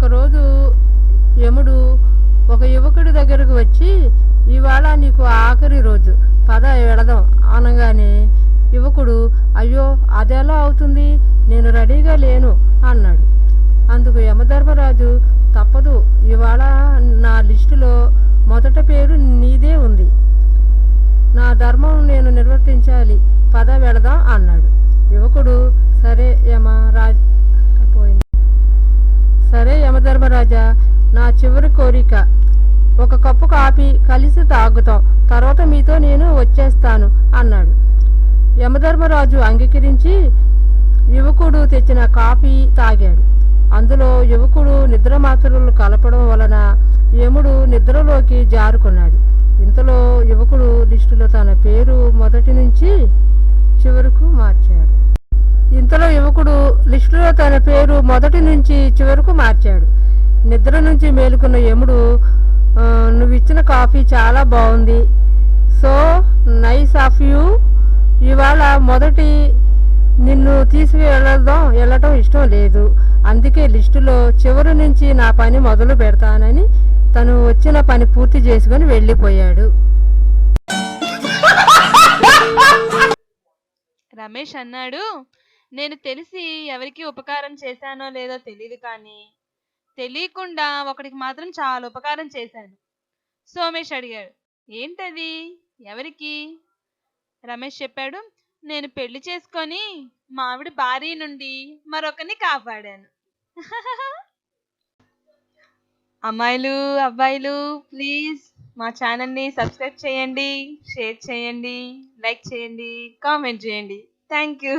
ఒకరోజు యముడు ఒక యువకుడి దగ్గరకు వచ్చి ఇవాళ నీకు ఆఖరి రోజు. పద వెళదాం. అనగానే యువకుడు అయ్యో అదెలా అవుతుంది? నేను రెడీగా లేను. అన్నాడు. అందుకు యమధర్మరాజు తప్పదు. ఇవాళ నా లిస్టులో మొదట పేరు నీదే ఉంది. నా ధర్మం నేను నిర్వర్తించాలి. పద వెళదాం. అన్నాడు. కోరిక ఒక కప్పు కాఫీ కలిసి తాగుతాం. తర్వాత మీతో నేను వచ్చేస్తాను అన్నాడు. యమధర్మరాజు అంగీకరించి యువకుడు తెచ్చిన కాఫీ తాగాడు. అందులో యువకుడు నిద్ర మాత్రలు కలపడం వలన యముడు నిద్రలోకి జారుకున్నాడు. ఇంతలో యువకుడు లిస్టులో తన పేరు మొదటి నుంచి చివరకు మార్చాడు. ఇంతలో యువకుడు లిస్టులో తన పేరు మొదటి నుంచి చివరకు మార్చాడు. నిద్ర నుంచి మేలుకున్న యముడు నువ్వు ఇచ్చిన కాఫీ చాలా బాగుంది. So nice of you. ఇవాళ మొదటి నిన్ను తీసుకువెళ్ళడం వెళ్ళటం ఇష్టం లేదు. అందుకే లిస్టులో చివరి నుంచి నా పని మొదలు పెడతానని తను వచ్చిన పని పూర్తి చేసుకొని వెళ్ళిపోయాడు. రమేష్ అన్నాడు నేను తెలిసి ఎవరికి ఉపకారం చేశానో లేదో తెలియదు కానీ తెలియకుండా ఒకడికి మాత్రం చాలా ఉపకారం చేశాను. సోమేష్ అడిగాడు ఏంటది? ఎవరికి? రమేష్ చెప్పాడు నేను పెళ్ళి చేసుకొని మా ఆవిడ భార్య నుండి మరొకరిని కాపాడాను. అమ్మాయిలు అబ్బాయిలు ప్లీజ్ మా ఛానల్ని సబ్స్క్రైబ్ చేయండి షేర్ చేయండి లైక్ చేయండి కామెంట్ చేయండి. Thank you